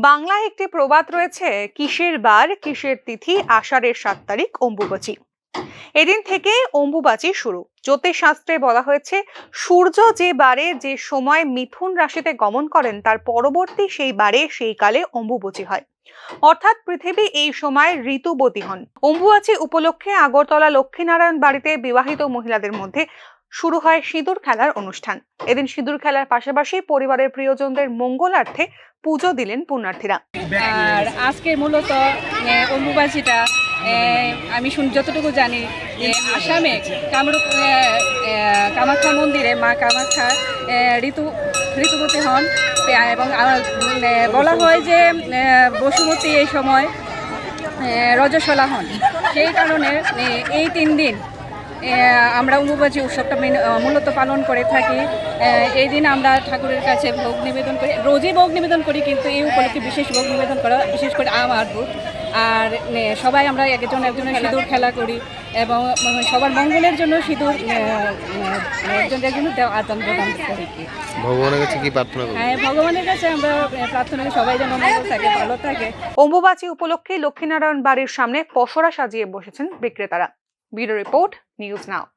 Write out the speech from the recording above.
বাংলায় একটি প্রবাদ রয়েছে, কিসের বার, কিসের তিথি, আষাঢ়ের সাত তারিখ, অম্বুবাচী। এদিন থেকে অম্বুবাচী শুরু। জ্যোতিষশাস্ত্রে বলা হয়েছে, সূর্য যে বারে যে সময় মিথুন রাশিতে গমন করেন, তার পরবর্তী সেই বারে সেই কালে অম্বুবাচী হয়। অর্থাৎ পৃথিবী এই সময় ঋতুবতী হন। অম্বুবাচী উপলক্ষে আগরতলা লক্ষ্মীনারায়ণ বাড়িতে বিবাহিত মহিলাদের মধ্যে শুরু হয় সিঁদুর খেলার অনুষ্ঠান। এদিন সিঁদুর খেলার পাশাপাশি পরিবারের প্রিয়জনদের মঙ্গলার্থে পুজো দিলেন পুণ্যার্থীরা। আর আজকে মূলত এ, আমি শুন যতটুকু জানি আসামে কামরূপ কামাখ্যা মন্দিরে মা কামাখ্যা ঋতু ঋতুবতী হন। এবং বলা হয় যে বসুমতী এই সময় এ, রজস্বলা হন। সেই কারণে এই তিন দিন আমরা অম্বুবাচী উৎসবটা মেন- মূলত পালন করে থাকি। এই দিন আমরা ঠাকুরের কাছে ভোগ নিবেদন করি। রোজই ভোগ নিবেদন করি কিন্তু এই উপলক্ষে বিশেষ ভোগ নিবেদন করা বিশেষ করে আম আর আর সবাই আমরা একজন একজনের সিঁদুর খেলা করি এবং সবার মঙ্গলের জন্য সিঁদুর একজন একজনের দেওয়া আদান প্রদান করি। ভগবানের কাছে কি প্রার্থনা করব হ্যাঁ ভগবানের কাছে আমরা প্রার্থনা করি সবাই যেন মঙ্গল থাকে ভালো থাকে। অম্বুবাচী উপলক্ষে লক্ষ্মীনারায়ণ বাড়ির সামনে পসরা সাজিয়ে বসেছেন বিক্রেতারা। Video report, News Now.